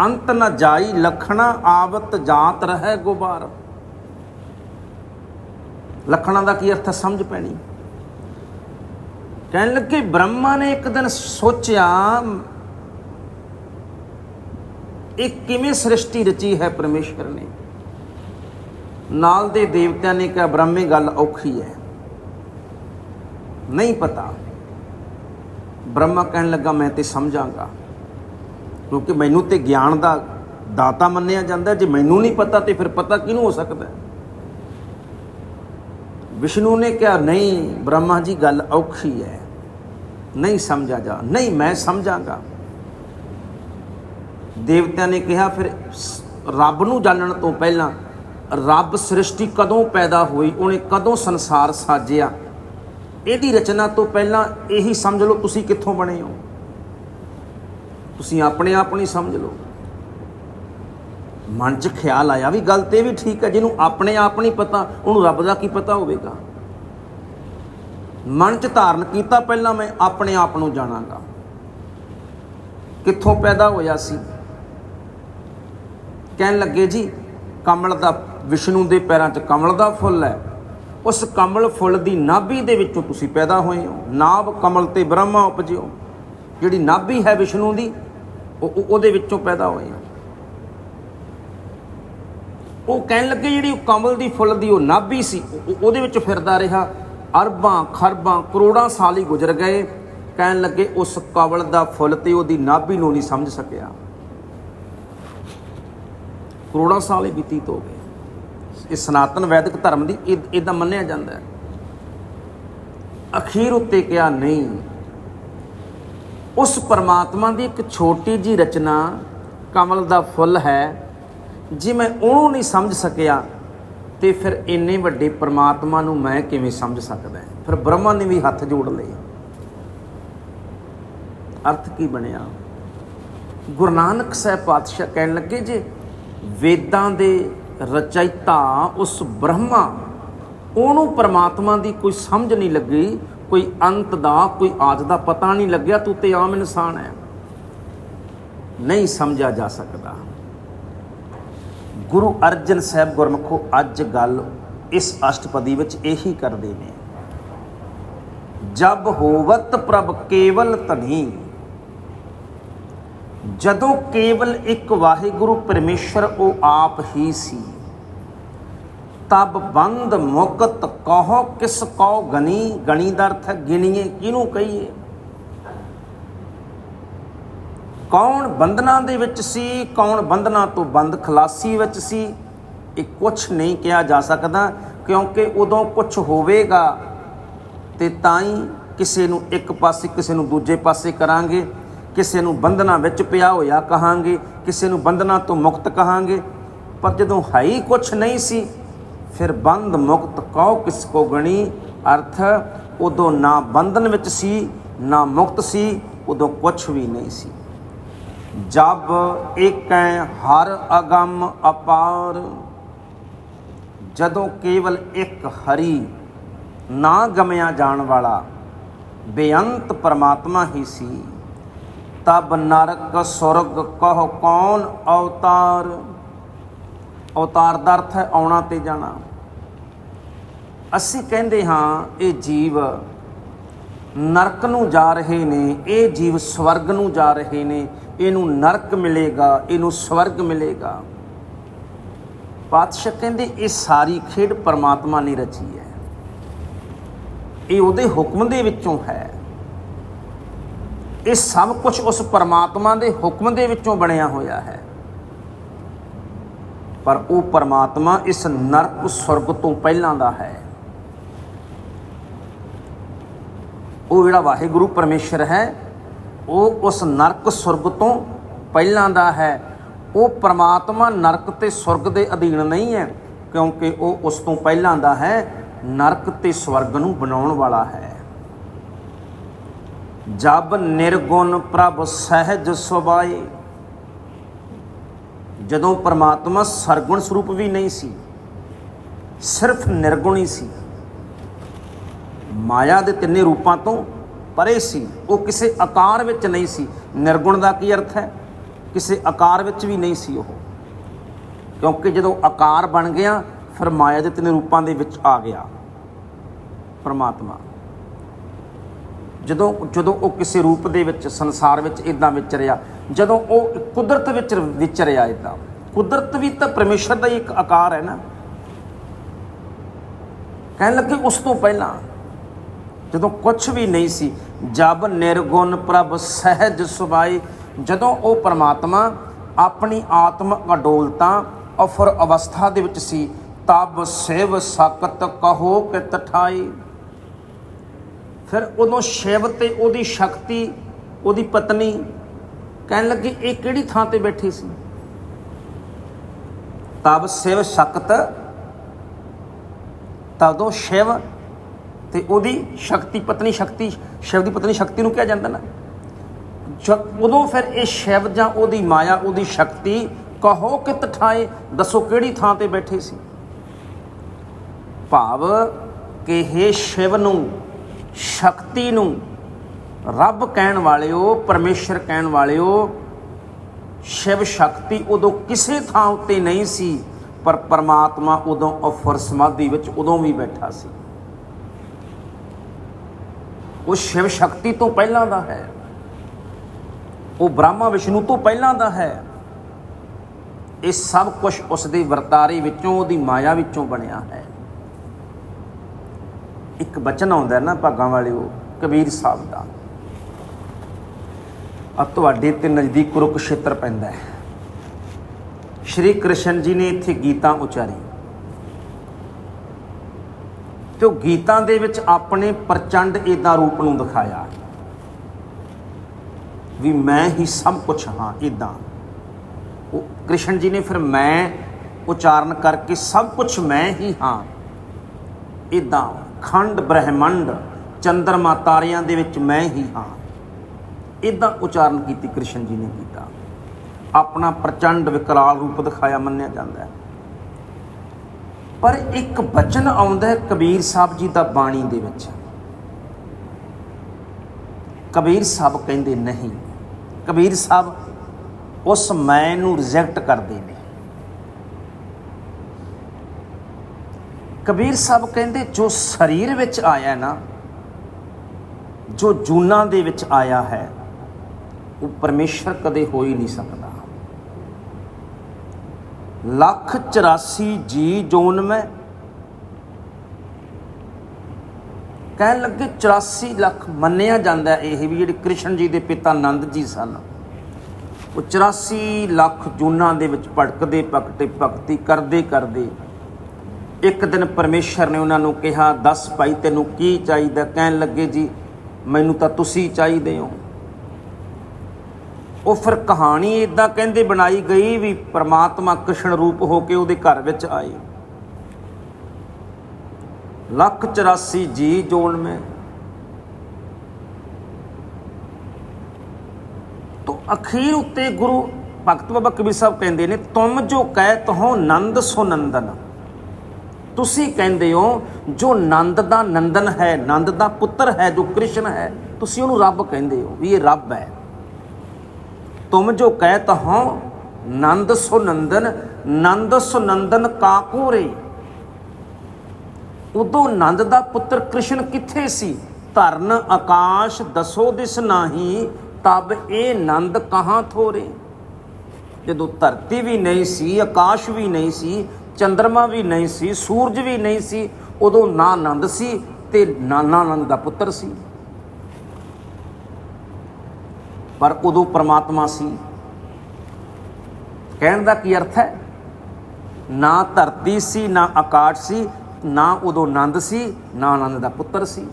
ਅੰਤ ਨ ਜਾਈ ਲਖਣਾ ਆਵਤ ਜਾਤ ਰਹਿ ਗੁਬਾਰ। ਲਖਣਾ ਦਾ ਕੀ ਅਰਥ ਸਮਝ ਪੈਣੀ? ਕਹਿਣ ਲੱਗੇ ਬ੍ਰਹਮਾ ਨੇ ਇੱਕ ਦਿਨ ਸੋਚਿਆ ਇਹ ਕਿਵੇਂ ਸ੍ਰਿਸ਼ਟੀ ਰਚੀ ਹੈ ਪਰਮੇਸ਼ਰ ਨੇ? ਨਾਲ ਦੇ ਦੇਵਤਿਆਂ ਨੇ ਕਿਹਾ, ਬ੍ਰਹਮੇ, ਗੱਲ ਔਖੀ ਹੈ। ਨਹੀਂ ਪਤਾ। ਬ੍ਰਹਮਾ ਕਹਿਣ ਲੱਗਾ, ਮੈਂ ਤੇ ਸਮਝਾਂਗਾ। ਕਿਉਂਕਿ ਮੈਨੂੰ ਤੇ ਗਿਆਨ ਦਾ ਦਾਤਾ ਮੰਨਿਆ ਜਾਂਦਾ ਜੇ ਮੈਨੂੰ ਨਹੀਂ ਪਤਾ, ਤੇ ਫਿਰ ਪਤਾ ਕਿਹਨੂੰ ਹੋ ਸਕਦਾ ਵਿਸ਼ਨੂੰ ਨੇ ਕਿਹਾ, ਨਹੀਂ, ਬ੍ਰਹਮਾ ਜੀ, ਗੱਲ ਔਖੀ ਹੈ। ਨਹੀਂ ਸਮਝਾ ਜਾ ਨਹੀਂ, ਮੈਂ ਸਮਝਾਂਗਾ। ਦੇਵਤਿਆਂ ਨੇ ਕਿਹਾ, ਫਿਰ ਰੱਬ ਨੂੰ ਜਾਣਨ ਤੋਂ ਪਹਿਲਾਂ ਰੱਬ ਸ੍ਰਿਸ਼ਟੀ ਕਦੋਂ ਪੈਦਾ ਹੋਈ, ਉਹਨੇ ਕਦੋਂ ਸੰਸਾਰ ਸਾਜਿਆ? ਇਹਦੀ ਰਚਨਾ ਤੋਂ ਪਹਿਲਾਂ ਇਹੀ ਸਮਝ ਲਓ ਤੁਸੀਂ ਕਿੱਥੋਂ ਬਣੇ ਹੋ। ਤੁਸੀਂ ਆਪਣੇ ਆਪ ਨਹੀਂ ਸਮਝ ਲਓ। ਮਨ 'ਚ ਖਿਆਲ ਆਇਆ ਵੀ ਗੱਲ ਤੇ ਵੀ ਠੀਕ ਹੈ, ਜਿਹਨੂੰ ਆਪਣੇ ਆਪ ਨਹੀਂ ਪਤਾ, ਉਹਨੂੰ ਰੱਬ ਦਾ ਕੀ ਪਤਾ ਹੋਵੇਗਾ? ਮਨ 'ਚ ਧਾਰਨ ਕੀਤਾ ਪਹਿਲਾਂ ਮੈਂ, ਆਪਣੇ ਆਪ ਨੂੰ ਜਾਣਾਂਗਾ। ਕਿੱਥੋਂ ਪੈਦਾ ਹੋਇਆ ਸੀ? ਕਹਿਣ ਲੱਗੇ ਜੀ, ਕਮਲ ਦਾ, ਵਿਸ਼ਨੂੰ ਦੇ ਪੈਰਾਂ 'ਚ ਕਮਲ ਦਾ ਫੁੱਲ ਹੈ। ਉਸ ਕਮਲ ਫੁੱਲ ਦੀ ਨਾਭੀ ਦੇ ਵਿੱਚੋਂ ਤੁਸੀਂ ਪੈਦਾ ਹੋਏ ਹੋ। ਨਾਭ ਕਮਲ ਤੇ ਬ੍ਰਹਮਾ ਉਪਜਿਓ। ਜਿਹੜੀ ਨਾਭੀ ਹੈ ਵਿਸ਼ਨੂੰ ਦੀ, ਉਹ ਉਹਦੇ ਵਿੱਚੋਂ ਪੈਦਾ ਹੋਏ ਹੋ। ਉਹ ਕਹਿਣ ਲੱਗੇ ਜਿਹੜੀ ਕਮਲ ਦੀ ਫੁੱਲ ਦੀ ਉਹ ਨਾਭੀ ਸੀ ਉਹ- ਉਹਦੇ ਵਿੱਚ ਫਿਰਦਾ ਰਿਹਾ। ਅਰਬਾਂ, ਖਰਬਾਂ, ਕਰੋੜਾਂ ਸਾਲ ਹੀ ਗੁਜ਼ਰ ਗਏ। ਕਹਿਣ ਲੱਗੇ ਉਸ ਕਮਲ ਦਾ ਫੁੱਲ ਤੇ ਉਹਦੀ ਨਾਭੀ ਨੂੰ ਨਹੀਂ ਸਮਝ ਸਕਿਆ। ਕਰੋੜਾਂ ਸਾਲ ਹੀ ਬੀਤੀਤ ਹੋ ਗਏ। ਇਹ ਸਨਾਤਨ ਵੈਦਿਕ ਧਰਮ ਦੀ ਇਦਾਂ ਮੰਨਿਆ ਜਾਂਦਾ ਹੈ। ਅਖੀਰ ਉੱਤੇ ਕਿਹਾ ਨਹੀਂ। ਉਸ ਪਰਮਾਤਮਾ ਦੀ ਇੱਕ ਛੋਟੀ ਜੀ ਰਚਨਾ ਕਮਲ ਦਾ ਫੁੱਲ ਹੈ। ਜੇ ਮੈਂ ਉਹਨੂੰ ਨਹੀਂ ਸਮਝ ਸਕਿਆ, ਤੇ ਫਿਰ ਇੰਨੇ ਵੱਡੇ ਪਰਮਾਤਮਾ ਨੂੰ ਮੈਂ ਕਿਵੇਂ ਸਮਝ ਸਕਦਾ ਫਿਰ ਬ੍ਰਹਮਾ ਨੇ ਵੀ ਹੱਥ ਜੋੜ ਲਏ। ਅਰਥ ਕੀ ਬਣਿਆ? ਗੁਰੂ ਨਾਨਕ ਸਾਹਿਬ ਪਾਤਸ਼ਾਹ ਕਹਿਣ ਲੱਗੇ ਜੇ ਵੇਦਾਂ ਦੇ ਰਚయిਤਾ ਉਸ ਬ੍ਰਹਮਾ, ਉਹਨੂੰ ਪਰਮਾਤਮਾ ਦੀ ਕੋਈ ਸਮਝ ਨਹੀਂ ਲੱਗੀ, ਕੋਈ ਅੰਤ ਦਾ, ਕੋਈ ਆਜ ਦਾ ਪਤਾ ਨਹੀਂ ਲੱਗਿਆ, ਤੂੰ ਤੇ ਆਮ ਇਨਸਾਨ ਹੈ। ਨਹੀਂ ਸਮਝਿਆ ਜਾ ਸਕਦਾ। ਗੁਰੂ ਅਰਜਨ ਸਾਹਿਬ ਗੁਰਮਖੋ, ਅੱਜ ਗੱਲ ਇਸ ਅਸ਼ਟਪਦੀ ਵਿੱਚ ਇਹੀ ਕਰਦੇ ਨੇ। ਜਬ ਹੋਵਤ ਪ੍ਰਭ ਕੇਵਲ ਧਨੀ ਜਦੋਂ ਕੇਵਲ ਇੱਕ ਵਾਹਿਗੁਰੂ ਪਰਮੇਸ਼ਰ ਉਹ ਆਪ ਹੀ ਸੀ, ਤਬ ਬੰਦ ਮੁਕਤ ਕਹੋ ਕਿਸ ਕੋ ਗਨੀ ਗਣੀ ਦਾ ਅਰਥ ਗਿਣੀਏ, ਕਿਹਨੂੰ ਕਹੀਏ? ਕੌਣ ਬੰਧਨਾਂ ਦੇ ਵਿੱਚ ਸੀ, ਕੌਣ ਬੰਧਨਾਂ ਤੋਂ ਬੰਦ ਖਲਾਸੀ ਵਿੱਚ ਸੀ? ਇਹ ਕੁਝ ਨਹੀਂ ਕਿਹਾ ਜਾ ਸਕਦਾ, ਕਿਉਂਕਿ ਉਦੋਂ ਕੁਝ ਹੋਵੇਗਾ ਤੇ ਤਾਂ ਹੀ ਕਿਸੇ ਨੂੰ ਇੱਕ ਪਾਸੇ, ਕਿਸੇ ਨੂੰ ਦੂਜੇ ਪਾਸੇ ਕਰਾਂਗੇ। ਕਿਸੇ ਨੂੰ ਬੰਧਨਾਂ ਵਿੱਚ ਪਿਆ ਹੋਇਆ ਕਹਾਂਗੇ, ਕਿਸੇ ਨੂੰ ਬੰਧਨਾਂ ਤੋਂ ਮੁਕਤ ਕਹਾਂਗੇ। ਪਰ ਜਦੋਂ ਹੈ ਹੀ ਕੁਝ ਨਹੀਂ ਸੀ, ਫਿਰ ਬੰਧ ਮੁਕਤ ਕਹੋ ਕਿਸ ਕੋ ਗਣੀ? ਅਰਥ ਉਦੋਂ ਨਾ ਬੰਧਨ ਵਿੱਚ ਸੀ, ਨਾ ਮੁਕਤ ਸੀ, ਉਦੋਂ ਕੁਝ ਵੀ ਨਹੀਂ ਸੀ। ਜਬ ਏਕੈ ਹਰ ਅਗੰਮ ਅਪਾਰ, ਜਦੋਂ ਕੇਵਲ ਇੱਕ ਹਰੀ ਨਾ ਗਮਿਆ ਜਾਣ ਵਾਲਾ, ਬੇਅੰਤ ਪਰਮਾਤਮਾ ਹੀ ਸੀ। ਤਬ ਨਰਕ ਸੁਰਗ ਕਹ ਕੌਣ ਅਵਤਾਰ? ਅਵਤਾਰ ਦਾ ਅਰਥ ਹੈ ਆਉਣਾ ਤੇ ਜਾਣਾ। ਅਸੀਂ ਕਹਿੰਦੇ ਹਾਂ, ਇਹ ਜੀਵ ਨਰਕ ਨੂੰ ਜਾ ਰਹੇ ਨੇ, ਇਹ ਜੀਵ ਸਵਰਗ ਨੂੰ ਜਾ ਰਹੇ ਨੇ, ਇਹਨੂੰ ਨਰਕ ਮਿਲੇਗਾ, ਇਹਨੂੰ ਸਵਰਗ ਮਿਲੇਗਾ। ਪਾਤਸ਼ਾਹ ਕਹਿੰਦੇ, ਇਹ ਸਾਰੀ ਖੇਡ ਪਰਮਾਤਮਾ ਨੇ ਰਚੀ ਹੈ। ਇਹ ਉਹਦੇ ਹੁਕਮ ਦੇ ਵਿੱਚੋਂ ਹੈ। ਇਹ ਸਭ ਕੁਝ ਉਸ ਪਰਮਾਤਮਾ ਦੇ ਹੁਕਮ ਦੇ ਵਿੱਚੋਂ ਬਣਿਆ ਹੋਇਆ ਹੈ। ਪਰ ਉਹ ਪਰਮਾਤਮਾ ਇਸ ਨਰਕ ਸੁਰਗ ਤੋਂ ਪਹਿਲਾਂ ਦਾ ਹੈ। ਉਹ ਜਿਹੜਾ ਵਾਹਿਗੁਰੂ ਪਰਮੇਸ਼ਰ ਹੈ, ਉਹ ਉਸ ਨਰਕ ਸੁਰਗ ਤੋਂ ਪਹਿਲਾਂ ਦਾ ਹੈ। ਉਹ ਪਰਮਾਤਮਾ ਨਰਕ ਤੇ ਸੁਰਗ ਦੇ ਅਧੀਨ ਨਹੀਂ ਹੈ, ਕਿਉਂਕਿ ਉਹ ਉਸ ਤੋਂ ਪਹਿਲਾਂ ਦਾ ਹੈ। ਨਰਕ ਤੇ ਸਵਰਗ ਨੂੰ ਬਣਾਉਣ ਵਾਲਾ ਹੈ। ਜਬ ਨਿਰਗੁਣ ਪ੍ਰਭ ਸਹਿਜ ਸੁਭਾਏ। ਜਦੋਂ ਪਰਮਾਤਮਾ ਸਰਗੁਣ ਸਰੂਪ ਵੀ ਨਹੀਂ ਸੀ, ਸਿਰਫ ਨਿਰਗੁਣ ਹੀ ਸੀ। ਮਾਇਆ ਦੇ ਤਿੰਨੇ ਰੂਪਾਂ ਤੋਂ ਪਰੇ ਸੀ, ਉਹ ਕਿਸੇ ਆਕਾਰ ਵਿੱਚ ਨਹੀਂ ਸੀ। ਨਿਰਗੁਣ ਦਾ ਕੀ ਅਰਥ ਹੈ? ਕਿਸੇ ਆਕਾਰ ਵਿੱਚ ਵੀ ਨਹੀਂ ਸੀ ਉਹ। ਕਿਉਂਕਿ ਜਦੋਂ ਆਕਾਰ ਬਣ ਗਿਆ, ਫਿਰ ਮਾਇਆ ਦੇ ਤਿੰਨੇ ਰੂਪਾਂ ਦੇ ਵਿੱਚ ਆ ਗਿਆ ਪਰਮਾਤਮਾ। ਜਦੋਂ ਜਦੋਂ ਉਹ ਕਿਸੇ ਰੂਪ ਦੇ ਵਿੱਚ, ਸੰਸਾਰ ਵਿੱਚ ਇਦਾਂ ਵਿਚਰਿਆ ਜਦੋਂ ਉਹ ਕੁਦਰਤ ਵਿੱਚ ਵਿਚਰਿਆ ਇਦਾਂ ਕੁਦਰਤ ਵੀ ਤਾਂ ਪਰਮੇਸ਼ਰ ਦਾ ਹੀ ਇੱਕ ਆਕਾਰ ਹੈ ਨਾ। ਕਹਿਣ ਲੱਗੇ ਉਸ ਤੋਂ ਪਹਿਲਾਂ, ਜਦੋਂ ਕੁਝ ਵੀ ਨਹੀਂ ਸੀ, ਜਬ ਨਿਰਗੁਣ ਪ੍ਰਭ ਸਹਿਜ ਸੁਭਾਈ, ਜਦੋਂ ਉਹ ਪਰਮਾਤਮਾ ਆਪਣੀ ਆਤਮਿਕ ਅਡੋਲਤਾ ਅਫਰ ਅਵਸਥਾ ਦੇ ਵਿੱਚ ਸੀ, ਤਬ ਸਿਵ ਸਕਤ ਕਹੋ ਕਿ ਤਠਾਈ ਫਿਰ ਉਦੋਂ ਸ਼ਿਵ ਤੇ ਉਹਦੀ ਸ਼ਕਤੀ, ਉਹਦੀ ਪਤਨੀ ਕਹਿਣ ਲੱਗੀ, ਇਹ ਕਿਹੜੀ ਥਾਂ ਤੇ ਬੈਠੀ ਸੀ? ਤਬ ਸਿਵ ਸ਼ਕਤ, ਤਦੋਂ ਸ਼ਿਵ ਤੇ ਉਹਦੀ ਸ਼ਕਤੀ, ਪਤਨੀ ਸ਼ਕਤੀ, ਸ਼ਿਵ ਦੀ ਪਤਨੀ ਸ਼ਕਤੀ ਨੂੰ ਕਿਹਾ ਜਾਂਦਾ ਨਾ। ਜਦ ਉਦੋਂ ਫਿਰ ਇਹ ਸ਼ਿਵ ਜਾਂ ਉਹਦੀ ਮਾਇਆ, ਉਹਦੀ ਸ਼ਕਤੀ ਕਹੋ ਕਿ ਤਠਾਏ ਦੱਸੋ ਕਿਹੜੀ ਥਾਂ ਤੇ ਬੈਠੇ ਸੀ? ਭਾਵ ਕਿ ਇਹ ਸ਼ਿਵ ਨੂੰ ਸ਼ਕਤੀ ਨੂੰ ਰੱਬ ਕਹਿਣ ਵਾਲਿਓ, ਪਰਮੇਸ਼ਰ ਕਹਿਣ ਵਾਲਿਓ, ਸ਼ਿਵ ਸ਼ਕਤੀ ਉਦੋਂ ਕਿਸੇ ਥਾਂ ਉੱਤੇ ਨਹੀਂ ਸੀ, ਪਰ ਪਰਮਾਤਮਾ ਉਦੋਂ ਅਫਰ ਸਮਾਧੀ ਵਿੱਚ ਉਦੋਂ ਵੀ ਬੈਠਾ ਸੀ। ਉਹ ਸ਼ਿਵ ਸ਼ਕਤੀ ਤੋਂ ਪਹਿਲਾਂ ਦਾ ਹੈ। ਉਹ ਬ੍ਰਹਮਾ ਵਿਸ਼ਨੂੰ ਤੋਂ ਪਹਿਲਾਂ ਦਾ ਹੈ। ਇਹ ਸਭ ਕੁਝ ਉਸ ਦੇ ਵਰਤਾਰੇ ਵਿੱਚੋਂ, ਉਹਦੀ ਮਾਇਆ ਵਿੱਚੋਂ ਬਣਿਆ ਹੈ। ਇੱਕ ਬਚਨ ਆਉਂਦਾ ਨਾ ਭਾਗਾਂ ਵਾਲਿਓ ਕਬੀਰ ਸਾਹਿਬ ਦਾ। ਆ ਤੁਹਾਡੇ ਤੇ ਨਜ਼ਦੀਕ ਕੁਰੂਕਸ਼ੇਤਰ ਪੈਂਦਾ ਹੈ। ਸ਼੍ਰੀ ਕ੍ਰਿਸ਼ਨ ਜੀ ਨੇ ਇੱਥੇ ਗੀਤਾ ਉਚਾਰੀ ਤੇ ਉਹ ਗੀਤਾ ਦੇ ਵਿੱਚ ਆਪਣੇ ਪ੍ਰਚੰਡ ਇਦਾਂ ਰੂਪ ਨੂੰ ਦਿਖਾਇਆ। ਵੀ ਮੈਂ ਹੀ ਸਭ ਕੁਝ ਹਾਂ ਇਦਾਂ ਉਹ ਕ੍ਰਿਸ਼ਨ ਜੀ ਨੇ ਫਿਰ ਮੈਂ ਉਚਾਰਨ ਕਰਕੇ ਸਭ ਕੁਝ ਮੈਂ ਹੀ ਹਾਂ ਇਦਾਂ ਅਖੰਡ ਬ੍ਰਹਿਮੰਡ ਚੰਦਰਮਾ ਤਾਰਿਆਂ ਦੇ ਵਿੱਚ ਮੈਂ ਹੀ ਹਾਂ। ਇਦਾਂ ਉਚਾਰਨ ਕੀਤੀ ਕ੍ਰਿਸ਼ਨ ਜੀ ਨੇ ਕੀਤਾ। ਆਪਣਾ ਪ੍ਰਚੰਡ ਵਿਕਰਾਲ ਰੂਪ ਦਿਖਾਇਆ ਮੰਨਿਆ ਜਾਂਦਾ ਹੈ। ਪਰ ਇੱਕ ਬਚਨ ਆਉਂਦਾ ਹੈ ਕਬੀਰ ਸਾਹਿਬ ਜੀ ਦਾ ਬਾਣੀ ਦੇ ਵਿੱਚ। ਕਬੀਰ ਸਾਹਿਬ ਕਹਿੰਦੇ ਨਹੀਂ। ਕਬੀਰ ਸਾਹਿਬ ਉਸ ਮੈਂ ਨੂੰ ਰਿਜੈਕਟ ਕਰਦੇ ਨੇ। ਕਬੀਰ ਸਾਹਿਬ ਕਹਿੰਦੇ, ਜੋ ਸਰੀਰ ਵਿੱਚ ਆਇਆ ਨਾ, ਜੋ ਜੂਨਾਂ ਦੇ ਵਿੱਚ ਆਇਆ ਹੈ, ਉਹ ਪਰਮੇਸ਼ਰ ਕਦੇ ਹੋ ਹੀ ਨਹੀਂ ਸਕਦਾ। ਲੱਖ 84 ਜੀ ਜੋਨ ਮੈਂ ਕਹਿਣ ਲੱਗੇ 84 ਲੱਖ ਮੰਨਿਆ ਜਾਂਦਾ ਇਹ ਵੀ ਜਿਹੜੇ ਕ੍ਰਿਸ਼ਨ ਜੀ ਦੇ ਪਿਤਾ ਨੰਦ ਜੀ ਸਨ, ਉਹ 84 ਲੱਖ ਜੂਨਾਂ ਦੇ ਵਿੱਚ ਭਟਕਦੇ ਭਟਕਦੇ ਭਗਤੀ ਕਰਦੇ ਕਰਦੇ ਇੱਕ ਦਿਨ ਪਰਮੇਸ਼ਰ ਨੇ ਉਹਨਾਂ ਨੂੰ ਕਿਹਾ, ਦੱਸ ਭਾਈ, ਤੈਨੂੰ ਕੀ ਚਾਹੀਦਾ? ਕਹਿਣ ਲੱਗੇ, ਜੀ, ਮੈਨੂੰ ਤਾਂ ਤੁਸੀਂ ਚਾਹੀਦੇ ਹੋ। ਉਹ ਫਿਰ ਕਹਾਣੀ ਇਦਾਂ ਕਹਿੰਦੇ ਬਣਾਈ ਗਈ ਵੀ ਪ੍ਰਮਾਤਮਾ ਕ੍ਰਿਸ਼ਨ ਰੂਪ ਹੋ ਕੇ ਉਹਦੇ ਘਰ ਵਿੱਚ ਆਏ। ਲੱਖ 84 ਜੀ ਜੋਨ ਮੈਂ। ਤੋ ਅਖੀਰ ਉੱਤੇ ਗੁਰੂ ਭਗਤ ਬਾਬਾ ਕਬੀਰ ਸਾਹਿਬ ਕਹਿੰਦੇ ਨੇ, ਤੁਮ ਜੋ ਕਹਿ ਤਹੋ ਨੰਦ ਸੋ ਨੰਦਨ। ਤੁਸੀਂ ਕਹਿੰਦੇ ਹੋ, ਜੋ ਨੰਦ ਦਾ ਨੰਦਨ ਹੈ, ਨੰਦ ਦਾ ਪੁੱਤਰ ਹੈ, ਜੋ ਕ੍ਰਿਸ਼ਨ ਹੈ, ਤੁਸੀਂ ਉਹਨੂੰ ਰੱਬ ਕਹਿੰਦੇ ਹੋ ਵੀ ਇਹ ਰੱਬ ਹੈ। ਤੁਮ ਜੋ ਕਹਿਤ ਹੋ, ਨੰਦ ਸੋ ਨੰਦਨ, ਨੰਦ ਸੋ ਨੰਦਨ ਕਾਕੂ ਰੇ ਉਦੋਂ ਨੰਦ ਦਾ ਪੁੱਤਰ ਕ੍ਰਿਸ਼ਨ ਕਿੱਥੇ ਸੀ? ਧਰਨ ਆਕਾਸ਼ ਦਸੋ ਦਿਸ ਨਾਹੀ, ਤਬ ਇਹ ਨੰਦ ਕਹਾਂ ਥੋਰੇ? ਜਦੋਂ ਧਰਤੀ ਵੀ ਨਹੀਂ ਸੀ, ਆਕਾਸ਼ ਵੀ ਨਹੀਂ ਸੀ ਚੰ드ਰਮਾ ਵੀ ਨਹੀਂ ਸੀ, ਸੂਰਜ ਵੀ ਨਹੀਂ ਸੀ, ਉਦੋਂ ਨਾ ਆਨੰਦ ਸੀ ਤੇ ਨਾਨਾ ਆਨੰਦ ਦਾ ਪੁੱਤਰ ਸੀ। ਪਰ ਉਦੋਂ ਪ੍ਰਮਾਤਮਾ ਸੀ। ਕਹਿਣ ਦਾ ਕੀ ਅਰਥ ਹੈ? ਨਾ ਧਰਤੀ ਸੀ, ਨਾ ਆਕਾਸ਼ ਸੀ, ਨਾ ਉਦੋਂ ਆਨੰਦ ਸੀ ਨਾ ਆਨੰਦ ਦਾ ਪੁੱਤਰ ਸੀ।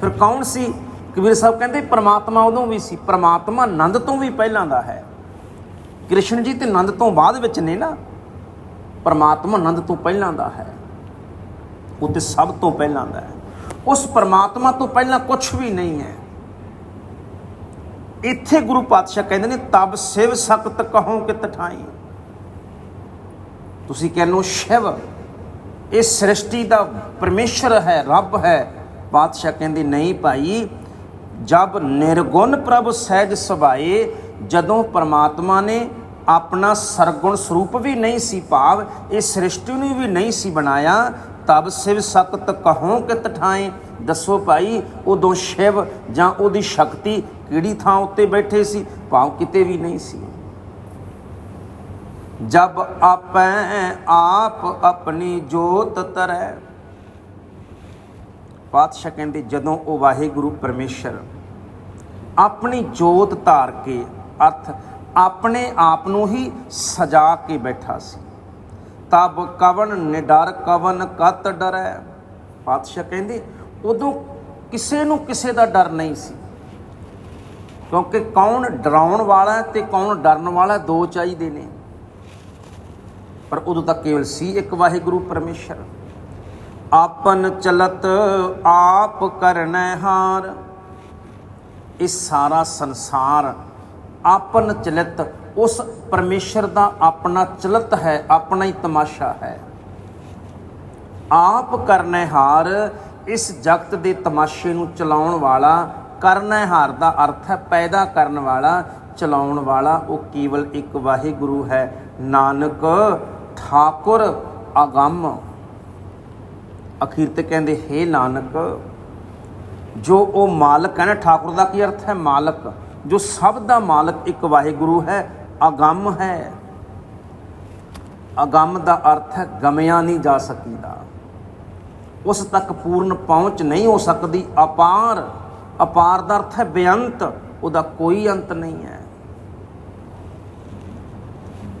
ਫਿਰ ਕੌਣ ਸੀ? ਕਬੀਰ ਸਾਹਿਬ ਕਹਿੰਦੇ ਪ੍ਰਮਾਤਮਾ ਉਦੋਂ ਵੀ ਸੀ। ਪ੍ਰਮਾਤਮਾ ਆਨੰਦ ਤੋਂ ਵੀ ਪਹਿਲਾਂ ਦਾ ਹੈ। ਕ੍ਰਿਸ਼ਨ ਜੀ ਤੇ ਨੰਦ ਤੋਂ ਬਾਅਦ ਵਿੱਚ ਨੇ ਨਾ। ਪਰਮਾਤਮਾ ਆਨੰਦ ਤੋਂ ਪਹਿਲਾਂ ਦਾ ਹੈ। ਉਹ ਤੇ ਸਭ ਤੋਂ ਪਹਿਲਾਂ ਦਾ ਹੈ। ਉਸ ਪਰਮਾਤਮਾ ਤੋਂ ਪਹਿਲਾਂ ਕੁਝ ਵੀ ਨਹੀਂ ਹੈ। ਇੱਥੇ ਗੁਰੂ ਪਾਤਸ਼ਾਹ ਕਹਿੰਦੇ ਨੇ, ਤਬ ਸਿਵ ਸਖਤ ਕਹੋ ਕਿ ਤਠਾਈ ਤੁਸੀਂ ਕਹਿੰਦੇ ਹੋ ਸ਼ਿਵ, ਇਹ ਸ੍ਰਿਸ਼ਟੀ ਦਾ ਪਰਮੇਸ਼ਰ ਹੈ, ਰੱਬ ਹੈ। ਪਾਤਸ਼ਾਹ ਕਹਿੰਦੇ, ਨਹੀਂ ਭਾਈ, ਜਬ ਨਿਰਗੁਣ ਪ੍ਰਭ ਸਹਿਜ ਸੁਭਾਏ, ਜਦੋਂ ਪਰਮਾਤਮਾ ਨੇ ਆਪਣਾ ਸਰਗੁਣ ਸਰੂਪ ਵੀ ਨਹੀਂ ਸੀ ਭਾਵ, ਇਹ ਸ੍ਰਿਸ਼ਟੀ ਨੂੰ ਵੀ ਨਹੀਂ ਸੀ ਬਣਾਇਆ। ਤਬ ਸਿਵ ਸਖਤ ਕਹੋ ਕਿ ਤਠਾਏ ਦੱਸੋ ਭਾਈ, ਉਦੋਂ ਸ਼ਿਵ ਜਾਂ ਉਹਦੀ ਸ਼ਕਤੀ ਕਿਹੜੀ ਥਾਂ ਉੱਤੇ ਬੈਠੇ ਸੀ? ਭਾਵ ਕਿਤੇ ਵੀ ਨਹੀਂ ਸੀ। ਜਬ ਆਪੈ ਆਪ ਆਪਣੀ ਜੋਤ ਤਰੈ। ਪਾਤਸ਼ਾਹ ਕਹਿੰਦੇ, ਜਦੋਂ ਉਹ ਵਾਹਿਗੁਰੂ ਪਰਮੇਸ਼ਰ ਆਪਣੀ ਜੋਤ ਧਾਰ ਕੇ ਅਰਥ ਆਪਣੇ ਆਪ ਨੂੰ ਹੀ ਸਜਾ ਕੇ ਬੈਠਾ ਸੀ। ਤਬ ਕਵਨ ਨਿਡਰ ਕਵਨ ਕਤ ਡਰੈ। ਪਾਤਸ਼ਾਹ ਕਹਿੰਦੇ, ਉਦੋਂ ਕਿਸੇ ਨੂੰ ਕਿਸੇ ਦਾ ਡਰ ਨਹੀਂ ਸੀ। ਕਿਉਂਕਿ ਕੌਣ ਡਰਾਉਣ ਵਾਲਾ ਹੈ ਤੇ ਕੌਣ ਡਰਨ ਵਾਲਾ ਦੋ ਚਾਹੀਦੇ ਨੇ। ਪਰ ਉਦੋਂ ਤੱਕ ਕੇਵਲ ਸੀ ਇੱਕ ਵਾਹਿਗੁਰੂ ਪਰਮੇਸ਼ਰ। ਆਪਨ ਚਲਤ ਆਪ ਕਰਨੈ ਹਾਰ। ਇਹ ਸਾਰਾ ਸੰਸਾਰ ਆਪਨ ਚਲਿਤ, ਉਸ ਪਰਮੇਸ਼ਰ ਦਾ ਆਪਣਾ ਚਲਿਤ ਹੈ, ਆਪਣਾ ਹੀ ਤਮਾਸ਼ਾ ਹੈ। ਆਪ ਕਰਨੈ ਹਾਰ, ਇਸ ਜਗਤ ਦੇ ਤਮਾਸ਼ੇ ਨੂੰ ਚਲਾਉਣ ਵਾਲਾ, ਕਰਨੈ ਹਾਰ ਦਾ ਅਰਥ ਹੈ ਪੈਦਾ ਕਰਨ ਵਾਲਾ, ਚਲਾਉਣ ਵਾਲਾ, ਉਹ ਕੇਵਲ ਇੱਕ ਵਾਹਿਗੁਰੂ ਹੈ। ਨਾਨਕ, ਠਾਕੁਰ, ਅਗੰਮ। ਅਖੀਰ ਤੇ ਕਹਿੰਦੇ, ਹੇ ਨਾਨਕ, ਜੋ ਉਹ ਮਾਲਕ ਹੈ ਨਾ, ਠਾਕੁਰ ਦਾ ਕੀ ਅਰਥ ਹੈ? ਮਾਲਕ। ਜੋ ਸਭ ਦਾ ਮਾਲਕ ਇੱਕ ਵਾਹਿਗੁਰੂ ਹੈ, ਅਗੰਮ ਹੈ। ਅਗੰਮ ਦਾ ਅਰਥ ਹੈ, ਗਮਿਆ ਨਹੀਂ ਜਾ ਸਕੀਦਾ। ਉਸ ਤੱਕ ਪੂਰਨ ਪਹੁੰਚ ਨਹੀਂ ਹੋ ਸਕਦੀ, ਅਪਾਰ। ਅਪਾਰ ਦਾ ਅਰਥ ਹੈ ਬੇਅੰਤ, ਉਹਦਾ ਕੋਈ ਅੰਤ ਨਹੀਂ ਹੈ।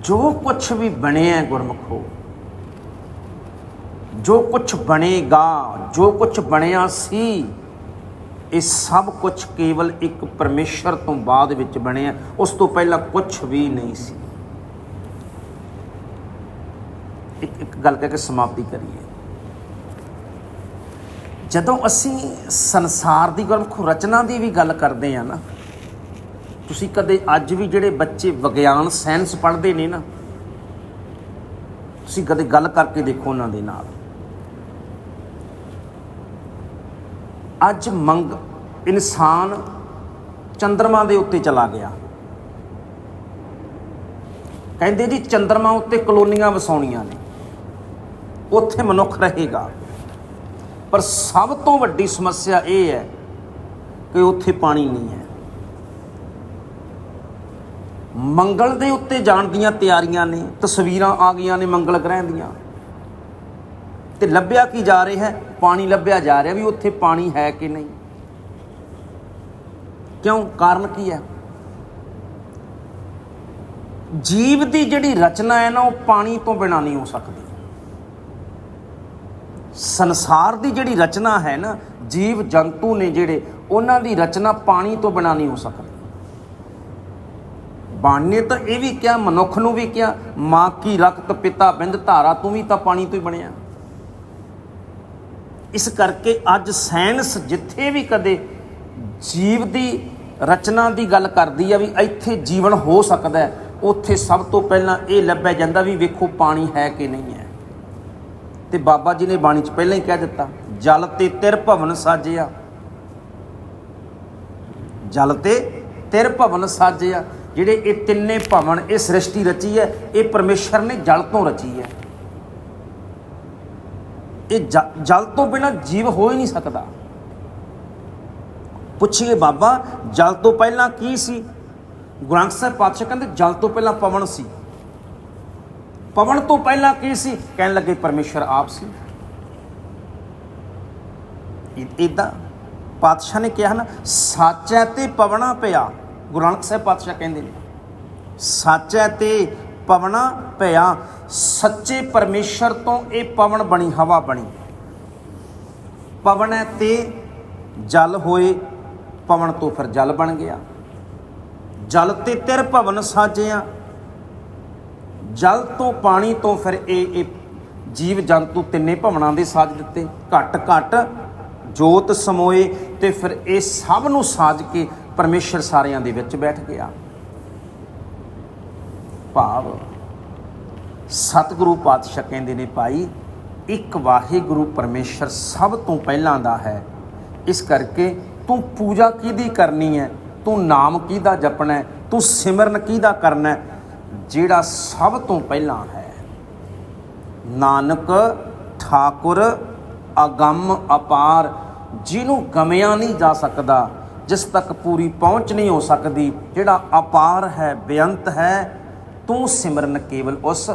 ਜੋ ਕੁਝ ਵੀ ਬਣਿਆ ਹੈ ਗੁਰਮਖੋ, ਜੋ ਕੁਝ ਬਣੇਗਾ, ਜੋ ਕੁਝ ਬਣਿਆ ਸੀ ਇਹ ਸਭ ਕੁਝ ਕੇਵਲ ਇੱਕ ਪਰਮੇਸ਼ਰ ਤੋਂ ਬਾਅਦ ਵਿੱਚ ਬਣਿਆ ਉਸ ਤੋਂ ਪਹਿਲਾਂ ਕੁਝ ਵੀ ਨਹੀਂ ਸੀ। ਇੱਕ ਇੱਕ ਗੱਲ ਕਹਿ ਕੇ ਸਮਾਪਤੀ ਕਰੀਏ। ਜਦੋਂ ਅਸੀਂ ਸੰਸਾਰ ਦੀ ਗੁਰਮੁਖ ਰਚਨਾ ਦੀ ਵੀ ਗੱਲ ਕਰਦੇ ਆ ਨਾ, ਤੁਸੀਂ ਕਦੇ ਅੱਜ ਵੀ ਜਿਹੜੇ ਬੱਚੇ ਵਿਗਿਆਨ, ਸਾਇੰਸ ਪੜ੍ਹਦੇ ਨੇ ਨਾ, ਤੁਸੀਂ ਕਦੇ ਗੱਲ ਕਰਕੇ ਦੇਖੋ ਉਹਨਾਂ ਦੇ ਨਾਲ। ਅੱਜ ਮੰਗ ਇਨਸਾਨ ਚੰ드ਰਮਾ ਦੇ ਉੱਤੇ ਚਲਾ ਗਿਆ। ਕਹਿੰਦੇ ਜੀ ਚੰ드ਰਮਾ ਉੱਤੇ ਕਲੋਨੀਆਂ ਵਸਾਉਣੀਆਂ ਨੇ। ਉੱਥੇ ਮਨੁੱਖ ਰਹੇਗਾ। ਪਰ ਸਭ ਤੋਂ ਵੱਡੀ ਸਮੱਸਿਆ ਇਹ ਹੈ ਕਿ ਉੱਥੇ ਪਾਣੀ ਨਹੀਂ ਹੈ। ਮੰਗਲ ਦੇ ਉੱਤੇ ਜਾਣ ਦੀਆਂ ਤਿਆਰੀਆਂ ਨੇ, ਤਸਵੀਰਾਂ ਆ ਗਈਆਂ ਨੇ ਮੰਗਲ ਗ੍ਰਹਿ ਦੀਆਂ। ਤੇ ਲੱਭਿਆ ਕੀ ਜਾ ਰਿਹਾ ਹੈ? ਪਾਣੀ ਲੱਭਿਆ ਜਾ ਰਿਹਾ ਵੀ ਉੱਥੇ ਪਾਣੀ ਹੈ ਕਿ ਨਹੀਂ? ਕਿਉਂ? ਕਾਰਨ ਕੀ ਹੈ? ਜੀਵ ਦੀ ਜਿਹੜੀ ਰਚਨਾ ਹੈ ਨਾ, ਉਹ ਪਾਣੀ ਤੋਂ ਬਿਨਾ ਨਹੀਂ ਹੋ ਸਕਦੀ। ਸੰਸਾਰ ਦੀ ਜਿਹੜੀ ਰਚਨਾ ਹੈ ਨਾ, ਜੀਵ ਜੰਤੂ ਨੇ ਜਿਹੜੇ, ਉਹਨਾਂ ਦੀ ਰਚਨਾ ਪਾਣੀ ਤੋਂ ਬਿਨਾ ਨਹੀਂ ਹੋ ਸਕਦੀ। ਬਾਣੇ ਤਾਂ ਇਹ ਵੀ ਕਿਹਾ, ਮਨੁੱਖ ਨੂੰ ਵੀ ਕਿਹਾ, ਮਾਂ ਕੀ ਰਕਤ ਪਿਤਾ ਬਿੰਦ ਧਾਰਾ, ਤੂੰ ਵੀ ਤਾਂ ਪਾਣੀ ਤੋਂ ਹੀ ਬਣਿਆ। ਇਸ ਕਰਕੇ ਅੱਜ ਸਾਇੰਸ ਜਿੱਥੇ ਵੀ ਕਦੇ ਜੀਵ ਦੀ ਰਚਨਾ ਦੀ ਗੱਲ ਕਰਦੀ ਆ ਵੀ ਇੱਥੇ ਜੀਵਨ ਹੋ ਸਕਦਾ ਹੈ, ਉੱਥੇ ਸਭ ਤੋਂ ਪਹਿਲਾਂ ਇਹ ਲੱਭਿਆ ਜਾਂਦਾ ਵੀ ਵੇਖੋ ਪਾਣੀ ਹੈ ਕਿ ਨਹੀਂ ਹੈ। ਤੇ ਬਾਬਾ ਜੀ ਨੇ ਬਾਣੀ 'ਚ ਪਹਿਲਾਂ ਹੀ ਕਹਿ ਦਿੱਤਾ, ਜਲ ਤੇ ਤਿਰ ਭਵਨ ਸਾਜਿਆ। ਜਲ ਤੇ ਤਿਰ ਭਵਨ ਸਾਜਿਆ, ਜਿਹੜੇ ਇਹ ਤਿੰਨੇ ਭਵਨ, ਇਹ ਸ੍ਰਿਸ਼ਟੀ ਰਚੀ ਹੈ, ਇਹ ਪਰਮੇਸ਼ਰ ਨੇ ਜਲ ਤੋਂ ਰਚੀ ਹੈ। ਇਹ ਜਲ ਤੋਂ ਬਿਨਾ ਜੀਵ ਹੋ ਹੀ ਨਹੀਂ ਸਕਦਾ। ਪੁੱਛੀਏ ਬਾਬਾ, ਜਲ ਤੋਂ ਪਹਿਲਾਂ ਕੀ ਸੀ? ਗੁਰੂ ਗ੍ਰੰਥ ਸਾਹਿਬ ਪਾਤਸ਼ਾਹ ਕਹਿੰਦੇ, ਜਲ ਤੋਂ ਪਹਿਲਾਂ ਪਵਨ ਸੀ। ਪਵਨ ਤੋਂ ਪਹਿਲਾਂ ਕੀ ਸੀ? ਕਹਿਣ ਲੱਗੇ, ਪਰਮੇਸ਼ਰ ਆਪ ਸੀ। ਇਦਾਂ ਪਾਤਸ਼ਾਹ ਨੇ ਕਿਹਾ ਨਾ, ਸੱਚ ਹੈ ਤੇ ਪਵਨਾ ਪਿਆ। ਗੁਰੂ ਨਾਨਕ ਸਾਹਿਬ ਪਾਤਸ਼ਾਹ ਕਹਿੰਦੇ ਨੇ, ਸੱਚ ਹੈ ਤੇ ਪਵਨਾ ਪਿਆ। ਸੱਚੇ ਪਰਮੇਸ਼ਰ ਤੋਂ ਇਹ ਪਵਨ ਬਣੀ, ਹਵਾ ਬਣੀ। ਪਵਨ ਹੈ ਤੇ ਜਲ ਹੋਏ, ਪਵਨ ਤੋਂ ਫਿਰ ਜਲ ਬਣ ਗਿਆ। ਜਲ ਤੇ ਤਿਰ ਭਵਨ ਸਾਜਿਆ। ਜਲ ਤੋਂ ਪਾਣੀ ਤੋਂ ਫਿਰ ਇਹ ਇਹ ਜੀਵ ਜੰਤੂ ਤਿੰਨੇ ਭਵਨਾਂ ਦੇ ਸਾਜ ਦਿੱਤੇ। ਘਟ ਘਟ ਜੋਤ ਸਮੋਏ ਤੇ ਫਿਰ ਇਹ ਸਭ ਨੂੰ ਸਾਜ ਕੇ ਪਰਮੇਸ਼ਰ ਸਾਰਿਆਂ ਦੇ ਵਿੱਚ ਬੈਠ ਗਿਆ। ਭਾਵ ਸਤਿਗੁਰੂ ਪਾਤਸ਼ਾਹ ਕਹਿੰਦੇ ਨੇ ਭਾਈ, ਇੱਕ ਵਾਹਿਗੁਰੂ ਪਰਮੇਸ਼ਰ ਸਭ ਤੋਂ ਪਹਿਲਾਂ ਦਾ ਹੈ। ਇਸ ਕਰਕੇ ਤੂੰ ਪੂਜਾ ਕਿਹਦੀ ਕਰਨੀ ਹੈ? ਤੂੰ ਨਾਮ ਕਿਹਦਾ ਜਪਣਾ ਹੈ? ਤੂੰ ਸਿਮਰਨ ਕਿਹਦਾ ਕਰਨਾ ਹੈ? ਜਿਹੜਾ ਸਭ ਤੋਂ ਪਹਿਲਾਂ ਹੈ। ਨਾਨਕ ਠਾਕੁਰ ਅਗੰਮ ਅਪਾਰ, ਜਿਹਨੂੰ ਗਮਿਆ ਨਹੀਂ ਜਾ ਸਕਦਾ, ਜਿਸ ਤੱਕ ਪੂਰੀ ਪਹੁੰਚ ਨਹੀਂ ਹੋ ਸਕਦੀ, ਜਿਹੜਾ ਅਪਾਰ ਹੈ, ਬੇਅੰਤ ਹੈ, ਤੂੰ ਸਿਮਰਨ ਕੇਵਲ ਉਸ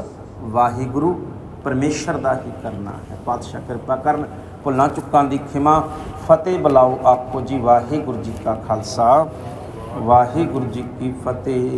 ਵਾਹਿਗੁਰੂ ਪਰਮੇਸ਼ਰ ਦਾ ਹੀ ਕਰਨਾ ਹੈ। ਪਾਤਸ਼ਾਹ ਕਿਰਪਾ ਕਰਨ, ਭੁੱਲਾਂ ਚੁੱਕਾਂ ਦੀ ਖਿਮਾ, ਫਤਿਹ ਬੁਲਾਓ ਆਪਕੋ ਜੀ ਵਾਹਿਗੁਰੂ ਜੀ ਕਾ ਖਾਲਸਾ। ਵਾਹਿਗੁਰੂ ਜੀ ਕੀ ਫਤਿਹ।